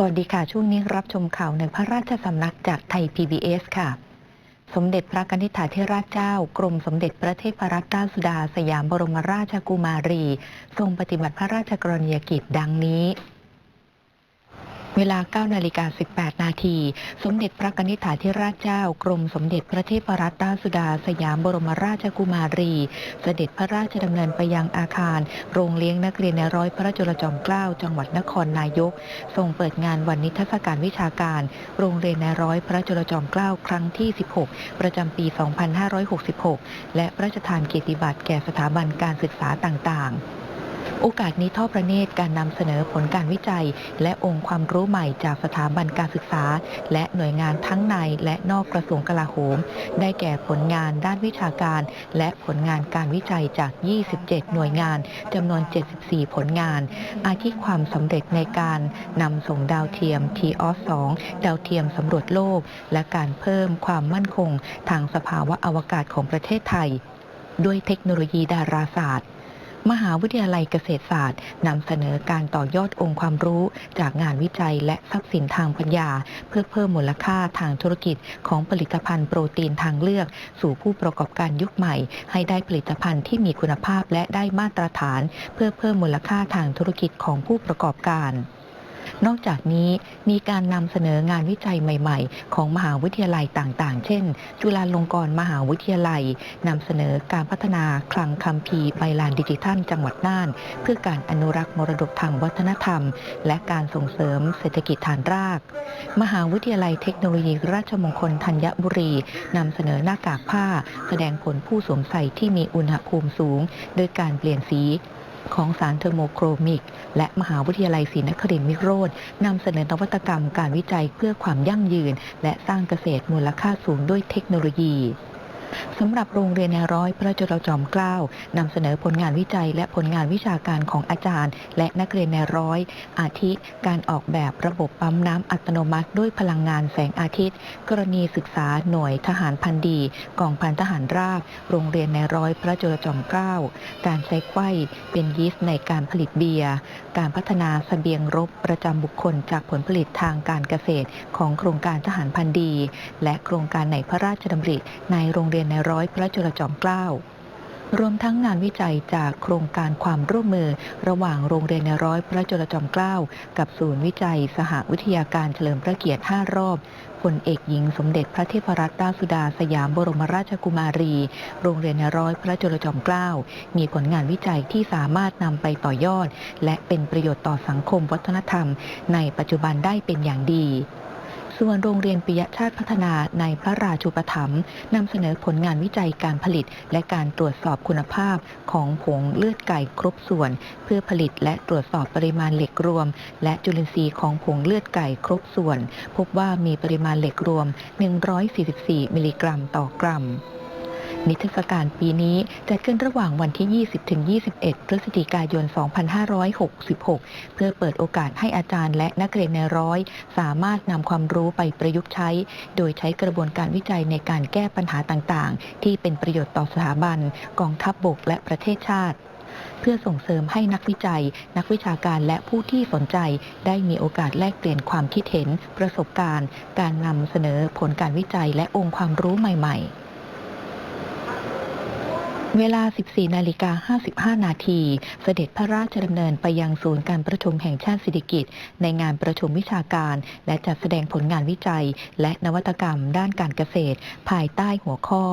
สวัสดีค่ะ ช่วงนี้รับชมข่าวในพระราชสำนักจากไทย PBS ค่ะ สมเด็จพระกนิษฐาธิราชเจ้า กรมสมเด็จพระเทพรัตนราชสุดา สยามบรมราชกุมารี ทรงปฏิบัติพระราชกรณียกิจดังนี้ เวลา9นาฬิกา18 นาที สมเด็จพระกนิษฐาธิราชเจ้า กรมสมเด็จพระเทพรัตนราชสุดา สยามบรมราชกุมารี เสด็จพระราชดำเนินไปยังอาคาร โรงเลี้ยงนักเรียนในร้อยพระจุลจอมเกล้า จังหวัดนครนายก ทรงเปิดงานวันนิทรรศการวิชาการ โรงเรียนในร้อยพระจุลจอมเกล้า ครั้งที่ 16 ประจำปี 2566 และพระราชทานเกียรติบัตรแก่สถาบันการศึกษาต่างๆ โอกาสนี้ทอดพระเนตรการนำเสนอผลการวิจัย และองค์ความรู้ใหม่จากสถาบันการศึกษา และหน่วยงานทั้งในและนอกกระทรวงกลาโหม ได้แก่ผลงานด้านวิชาการ และผลงานการวิจัยจาก 27 หน่วยงานจำนวน 74 ผลงาน อาทิความสำเร็จในการนำส่งดาวเทียม t ออ2ดาวเทียมสำรวจโลก และการเพิ่มความมั่นคง ทางสภาวะอวกาศของประเทศไทย ด้วยเทคโนโลยีดาราศาสตร์ มหาวิทยาลัยเกษตรศาสตร์นำเสนอการต่อยอดองค์ความรู้ จากงานวิจัยและทรัพย์สินทางปัญญา เพื่อเพิ่มมูลค่าทางธุรกิจของผลิตภัณฑ์โปรตีนทางเลือก สู่ผู้ประกอบการยุคใหม่ ให้ได้ผลิตภัณฑ์ที่มีคุณภาพและได้มาตรฐาน เพื่อเพิ่มมูลค่าทางธุรกิจของผู้ประกอบการ นอกจากนี้มีการนำเสนองานวิจัยใหม่ ๆ ของมหาวิทยาลัยต่างๆ เช่น จุฬาลงกรณ์มหาวิทยาลัยนำเสนอการพัฒนาคลังคัมภีร์ใบลานดิจิทัล จังหวัดน่าน เพื่อการอนุรักษ์มรดกทางวัฒนธรรม และการส่งเสริมเศรษฐกิจฐานราก มหาวิทยาลัยเทคโนโลยีราชมงคลธัญบุรีนำเสนอหน้ากากผ้า แสดงผลผู้สวมใส่ที่มีอุณหภูมิสูง โดยการเปลี่ยนสี ของสารเทอร์โมโครมิก และมหาวิทยาลัยศรีนครินทร์วิโรจน์นำเสนอนวัตกรรมการวิจัยเพื่อความยั่งยืน และสร้างเกษตรมูลค่าสูงด้วยเทคโนโลยี สำหรับโรงเรียนในร้อยพระจุลจอมเกล้านำเสนอผลงานวิจัย และผลงานวิชาการของอาจารย์ และนักเรียนในร้อย อาทิ การออกแบบระบบปั๊มน้ำอัตโนมัติ ด้วยพลังงานแสงอาทิตย์ กรณีศึกษาหน่วยทหารพันดีกองพันทหารราบ โรงเรียนในร้อยพระจุลจอมเกล้าการใช้ไข้เป็นยีสต์ในการผลิตเบียร์การพัฒนาเสบียงรบประจำบุคคลจากผลผลิตทางการเกษตรของโครงการทหารพันดี และโครงการในพระราชดำริในโรงเรียนียนในร้อยพระจุลจอมเกล้ารวมทั้งงานวิจัยจากโครงการความร่วมมือ ระหว่างโรงเรียนในร้อยพระจุลจอมเกล้ากับศูนย์วิจัย สหวิทยาการเฉลิมพระเกียรติ 5 รอบพลเอกหญิงสมเด็จพระเทพรัตนราชสุดาสยามบรมราชกุมารี โรงเรียนในร้อยพระจุลจอมเกล้า มีผลงานวิจัยที่สามารถนำไปต่อยอด และเป็นประโยชน์ต่อสังคมวัฒนธรรม ในปัจจุบันได้เป็นอย่างดี ส่วนโรงเรียนปิยชาติพัฒนาในพระราชูปถัมภ์นำเสนอผลงานวิจัยการผลิต และการตรวจสอบคุณภาพของผงเลือดไก่ครบส่วน เพื่อผลิตและตรวจสอบปริมาณเหล็กรวม และจุลินทรีย์ของผงเลือดไก่ครบส่วน พบว่ามีปริมาณเหล็กรวม 144 มิลลิกรัมต่อกรัม นิทรรศการปีนี้จัดขึ้นระหว่างวันที่ 20-21 พฤศจิกายน 2566 เพื่อเปิดโอกาสให้อาจารย์และนักเรียนในร้อย สามารถนำความรู้ไปประยุกต์ใช้ โดยใช้กระบวนการวิจัยในการแก้ปัญหาต่างๆ ที่เป็นประโยชน์ต่อสถาบัน กองทัพบบกและประเทศชาติเพื่อส่งเสริมให้นักวิจัย นักวิชาการและผู้ที่สนใจ ได้มีโอกาสแลกเปลี่ยนความคิดเห็น ประสบการณ์ การนำเสนอผลการวิจัยและองค์ความรู้ใหม่ ๆ เวลา 14 นาฬิกา 55 นาที เสด็จพระราชดำเนินไปยังศูนย์การประชุมแห่งชาติสิริกิติ์ในงานประชุมวิชาการ และจัดแสดงผลงานวิจัย และนวัตกรรมด้านการเกษตร ภายใต้หัวข้อ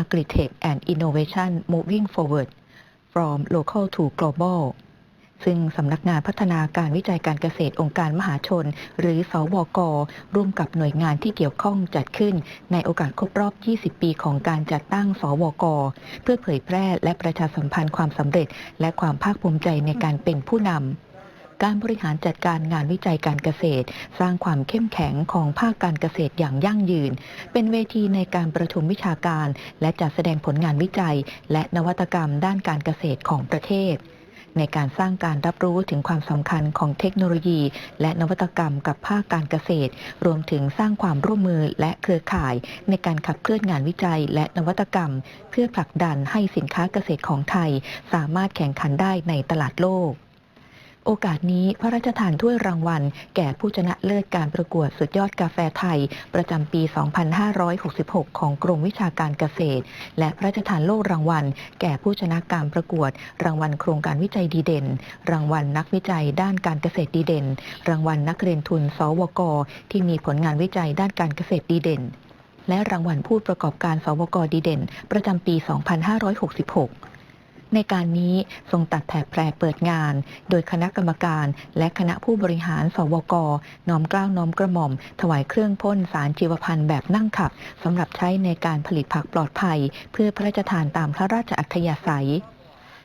Agritech and Innovation Moving Forward from Local to Global ซึ่งสำนักงานพัฒนาการวิจัยการเกษตรองค์การมหาชน หรือสวก ร่วมกับหน่วยงานที่เกี่ยวข้องจัดขึ้น ในโอกาสครบรอบ 20 ปีของการจัดตั้ง สวก เพื่อเผยแพร่และประชาสัมพันธ์ความสำเร็จ และความภาคภูมิใจในการเป็นผู้นำการบริหารจัดการงานวิจัยการเกษตร สร้างความเข้มแข็งของภาคการเกษตรอย่างยั่งยืน เป็นเวทีในการประชุมวิชาการ และจัดแสดงผลงานวิจัย และนวัตกรรมด้านการเกษตรของประเทศ ในการสร้างการรับรู้ถึงความสำคัญของเทคโนโลยี และนวัตกรรมกับภาคการเกษตร รวมถึงสร้างความร่วมมือและเครือข่าย ในการขับเคลื่อนงานวิจัย และนวัตกรรม เพื่อผลักดันให้สินค้าเกษตรของไทย สามารถแข่งขันได้ในตลาดโลก โอกาสนี้พระราชทานถ้วยรางวัล แก่ผู้ชนะเลิศการประกวดสุดยอดกาแฟไทย ประจำปี 2566 ของกรมวิชาการเกษตร และพระราชทานโล่รางวัล แก่ผู้ชนะการประกวด รางวัลโครงการวิจัยดีเด่น รางวัลนักวิจัยด้านการเกษตรดีเด่น รางวัลนักเรียนทุน สวก ที่มีผลงานวิจัยด้านการเกษตรดีเด่น และรางวัลผู้ประกอบการสวกดีเด่น ประจำปี 2566 ในการนี้ทรงตัดแถบแปรเปิดงาน โดยคณะกรรมการและคณะผู้บริหารสวก น้อมกล้าวน้อมกระหม่อม ถวายเครื่องพ่นสารชีวพันธ์แบบนั่งขับสำหรับใช้ในการผลิตผักปลอดภัย เพื่อพระราชทานตามพระราชอัธยาศัย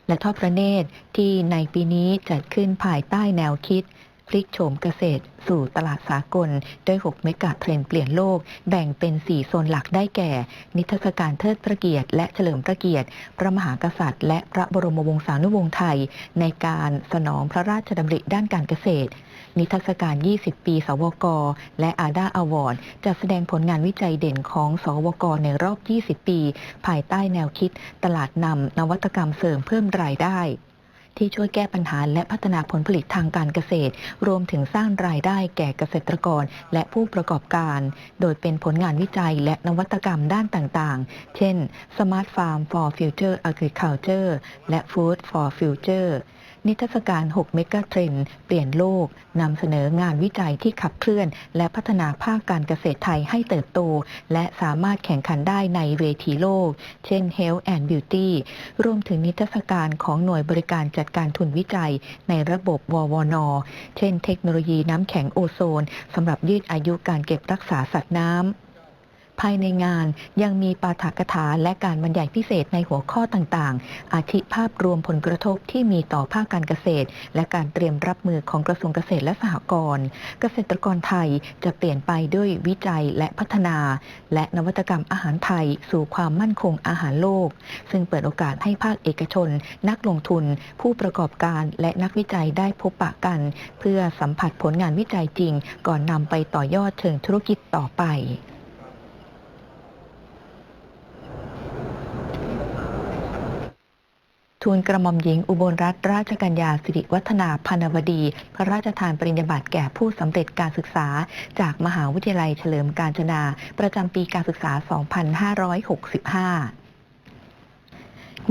และทอดพระเนตรที่ในปีนี้จัดขึ้นภายใต้แนวคิด พลิกโฉมเกษตร สู่ตลาดสากลด้วย6เมกะเทรนเปลี่ยนโลก แบ่งเป็น 4 โซนหลักได้แก่ นิทรรศการเทิดพระเกียรติ และเฉลิมพระเกียรติ พระมหากษัตริย์ และพระบรมวงศานุวงศ์ไทย ในการสนองพระราชดำริด้านการเกษตร นิทรรศการ 20 ปี สวก และอาดาอวอร์ดจะแสดงผลงานวิจัยเด่นของ สวก ในรอบ 20 ปี ภายใต้แนวคิด ตลาดนำนวัตกรรมเสริมเพิ่มรายได้ ที่ช่วยแก้ปัญหาและพัฒนาผลผลิตทางการเกษตร รวมถึงสร้างรายได้แก่เกษตรกรและผู้ประกอบการ โดยเป็นผลงานวิจัยและนวัตกรรมด้านต่างๆ เช่น Smart Farm for Future Agriculture และ Food for Future นิทรรศการ 6 เมกะเทรนเปลี่ยนโลก นำเสนองานวิจัยที่ขับเคลื่อน และพัฒนาภาคการเกษตรไทยให้เติบโต และสามารถแข่งขันได้ในเวทีโลก เช่น Health and Beauty รวมถึงนิทรรศการของหน่วยบริการจัดการทุนวิจัย ในระบบววนเช่น เทคโนโลยีน้ำแข็งโอโซนสำหรับยืดอายุการเก็บรักษาสัตว์น้ำ ภายในงานยังมีปาฐกถาและการบรรยายพิเศษในหัวข้อต่างๆ อาทิภาพรวมผลกระทบที่มีต่อภาคการเกษตร และการเตรียมรับมือของกระทรวงเกษตรและสหกรณ์ เกษตรกรไทยจะเปลี่ยนไปด้วยวิจัยและพัฒนา และนวัตกรรมอาหารไทยสู่ความมั่นคงอาหารโลก ซึ่งเปิดโอกาสให้ภาคเอกชน นักลงทุน ผู้ประกอบการและนักวิจัยได้พบปะกัน เพื่อสัมผัสผลงานวิจัยจริง ก่อนนำไปต่อยอดเชิงธุรกิจต่อไป ทูลกระหม่อมหญิงอุบลรัตนราชกัญญาสิริวัฒนาพนวดี พระราชทานปริญญาบัตรแก่ผู้สำเร็จการศึกษา จากมหาวิทยาลัยเฉลิมกาญจนา ประจำปีการศึกษา 2565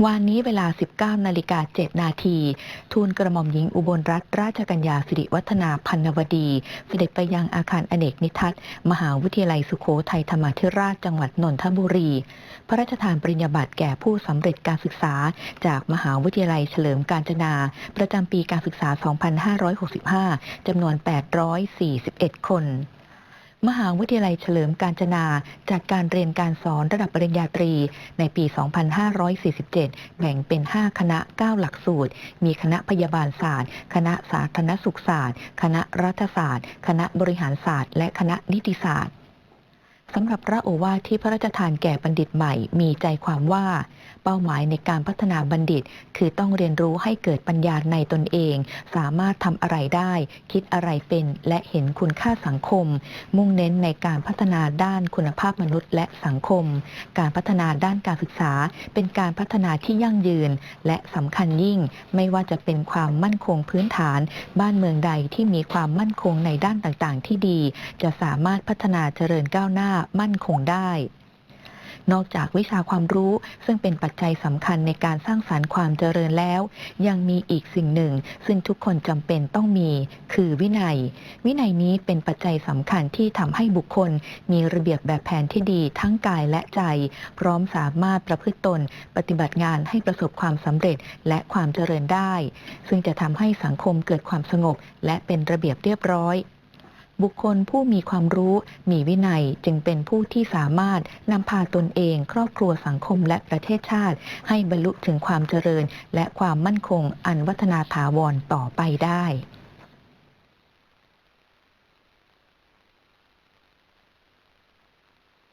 วันนี้เวลา 19 นาฬิกา 7 นาที ทูลกระหม่อมหญิงอุบลรัตนราชกัญญาสิริวัฒนาพันวดี เสด็จไปยังอาคารอเนกนิทัศน์มหาวิทยาลัยสุโขทัยธรรมาธิราชจังหวัดนนทบุรี พระราชทานปริญญาบัตรแก่ผู้สำเร็จการศึกษา จากมหาวิทยาลัยเฉลิมกาญจนา ประจำปีการศึกษา 2565 จำนวน 841 คน มหาวิทยาลัยเฉลิมกาญจนาจัดการเรียนการสอนระดับปริญญาตรี ในปี 2547 แบ่งเป็น 5 คณะ 9 หลักสูตร มีคณะพยาบาลศาสตร์ คณะสาธารณสุขศาสตร์ คณะรัฐศาสตร์ คณะบริหารศาสตร์ และคณะนิติศาสตร์สำหรับพระโอวาทที่พระราชทานแก่บัณฑิตใหม่มีใจความว่า เป้าหมายในการพัฒนาบัณฑิต คือต้องเรียนรู้ให้เกิดปัญญาในตนเอง สามารถทำอะไรได้ คิดอะไรเป็น และเห็นคุณค่าสังคม มุ่งเน้นในการพัฒนาด้านคุณภาพมนุษย์ และสังคม การพัฒนาด้านการศึกษา เป็นการพัฒนาที่ยั่งยืน และสำคัญยิ่ง ไม่ว่าจะเป็นความมั่นคงพื้นฐาน บ้านเมืองใดที่มีความมั่นคงในด้านต่างๆ ที่ดี จะสามารถพัฒนาเจริญก้าวหน้ามั่นคงได้ นอกจากวิชาความรู้ ซึ่งเป็นปัจจัยสำคัญในการสร้างสารรค์ความเจริญแล้ว ยังมีอีกสิ่งหนึ่ง ซึ่งทุกคนจำเป็นต้องมี คือวินัย วินัยนี้เป็นปัจจัยสำคัญที่ทำให้บุคคล มีระเบียบแบบแผนที่ดีทั้งกายและใจ พร้อมสามารถประพฤติตน ปฏิบัติงานให้ประสบความสำเร็จและความเจริญได้ ซึ่งจะทำให้สังคมเกิดความสงบ และเป็นระเบียบเรียบร้อย บุคคลผู้มีความรู้ มีวินัยจึงเป็นผู้ที่สามารถนำพาตนเอง ครอบครัวสังคมและประเทศชาติ ให้บรรลุถึงความเจริญ และความมั่นคงอันวัฒนาถาวรต่อไปได้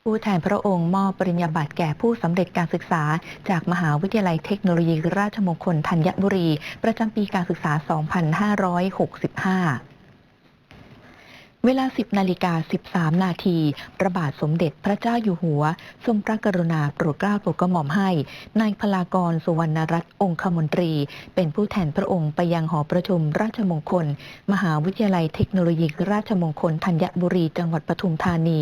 ผู้แทนพระองค์มอบปริญญาบัตรแก่ผู้สำเร็จการศึกษา จากมหาวิทยาลัยเทคโนโลยีราชมงคลธัญบุรี ประจำปีการศึกษา 2565 เวลา 10นาฬิกา13 นาทีพระบาทสมเด็จพระเจ้าอยู่หัว ทรงพระกรุณาโปรดเกล้าโปรดกระหม่อมให้ นายพลากรสุวรรณรัตน์องคมนตรี เป็นผู้แทนพระองค์ไปยังหอประชุมราชมงคล มหาวิทยาลัยเทคโนโลยีราชมงคลธัญบุรีจังหวัดปทุมธานี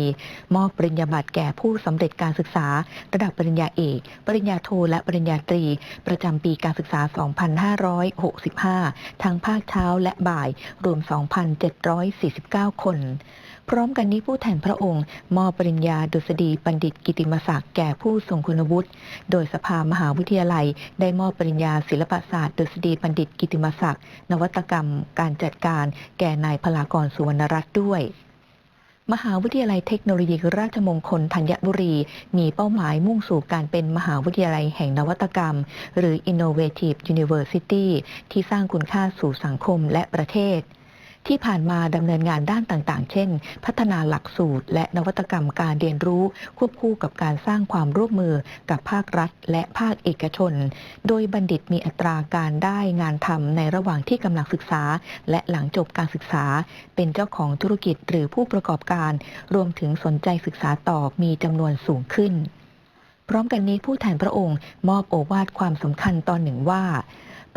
มอบปริญญาบัตรแก่ผู้สำเร็จการศึกษา ระดับปริญญาเอก ปริญญาโทและปริญญาตรี ประจำปีการศึกษา 2565 ทั้งภาคเช้าและบ่ายรวม 2,749 คนพร้อมกันนี้ผู้แทนพระองค์ มอบปริญญาดุษฎีบัณฑิตกิติมศักดิ์แก่ผู้ทรงคุณวุฒิ โดยสภามหาวิทยาลัย ได้มอบปริญญาศิลปศาสตร์ดุษฎีบัณฑิตกิติมศักดิ์นวัตกรรม การจัดการ แก่นายพลากรสุวรรณรัตน์ด้วยมหาวิทยาลัยเทคโนโลยีราชมงคลธัญบุรี มีเป้าหมายมุ่งสู่การเป็นมหาวิทยาลัยแห่งนวัตกรรม หรือ Innovative University ที่สร้างคุณค่าสู่สังคมและประเทศ ที่ผ่านมาดำเนินงานด้านต่างๆ เช่น พัฒนาหลักสูตร และนวัตกรรมการเรียนรู้ ควบคู่กับการสร้างความร่วมมือกับภาครัฐ และภาคเอกชน โดยบัณฑิตมีอัตราการได้งานทำในระหว่างที่กำลังศึกษา และหลังจบการศึกษา เป็นเจ้าของธุรกิจหรือผู้ประกอบการ รวมถึงสนใจศึกษาต่อมีจำนวนสูงขึ้น พร้อมกันนี้ผู้แทนพระองค์ มอบโอวาทความสำคัญตอนหนึ่งว่า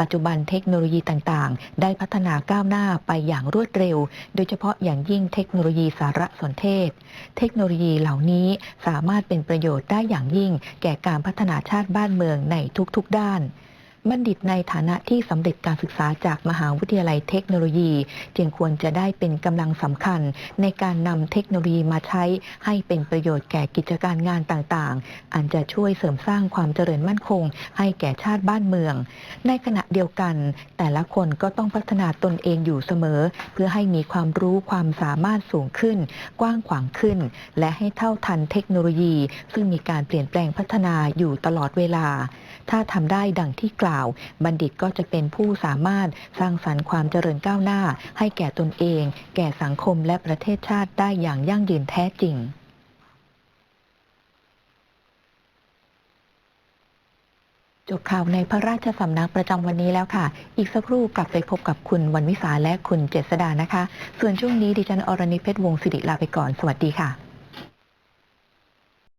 ปัจจุบันเทคโนโลยีต่างๆ ได้พัฒนาก้าวหน้าไปอย่างรวดเร็ว โดยเฉพาะอย่างยิ่งเทคโนโลยีสารสนเทศ เทคโนโลยีเหล่านี้สามารถเป็นประโยชน์ได้อย่างยิ่ง แก่การพัฒนาชาติบ้านเมืองในทุกๆด้าน บัณฑิตในฐานะที่สำเร็จการศึกษาจากมหาวิทยาลัยเทคโนโลยี จึงควรจะได้เป็นกำลังสำคัญ ในการนำเทคโนโลยีมาใช้ให้เป็นประโยชน์แก่กิจการงานต่างๆ อันจะช่วยเสริมสร้างความเจริญมั่นคง ให้แก่ชาติบ้านเมือง ในขณะเดียวกัน แต่ละคนก็ต้องพัฒนาตนเองอยู่เสมอ เพื่อให้มีความรู้ความสามารถสูงขึ้น กว้างขวางขึ้น และให้เท่าทันเทคโนโลยี ซึ่งมีการเปลี่ยนแปลงพัฒนาอยู่ตลอดเวลา ถ้าทำได้ดังที่กล่าว บัณฑิตก็จะเป็นผู้สามารถสร้างสรรค์ความเจริญก้าวหน้า ให้แก่ตนเอง แก่สังคมและประเทศชาติได้อย่างยั่งยืนแท้จริงจบข่าวในพระราชสำนักประจำวันนี้แล้วค่ะ อีกสักครู่กลับไปพบกับคุณวันวิสาและคุณเจษดานะคะ ส่วนช่วงนี้ดิฉันอรณิเพชรวงศ์สิริลาไปก่อน สวัสดีค่ะ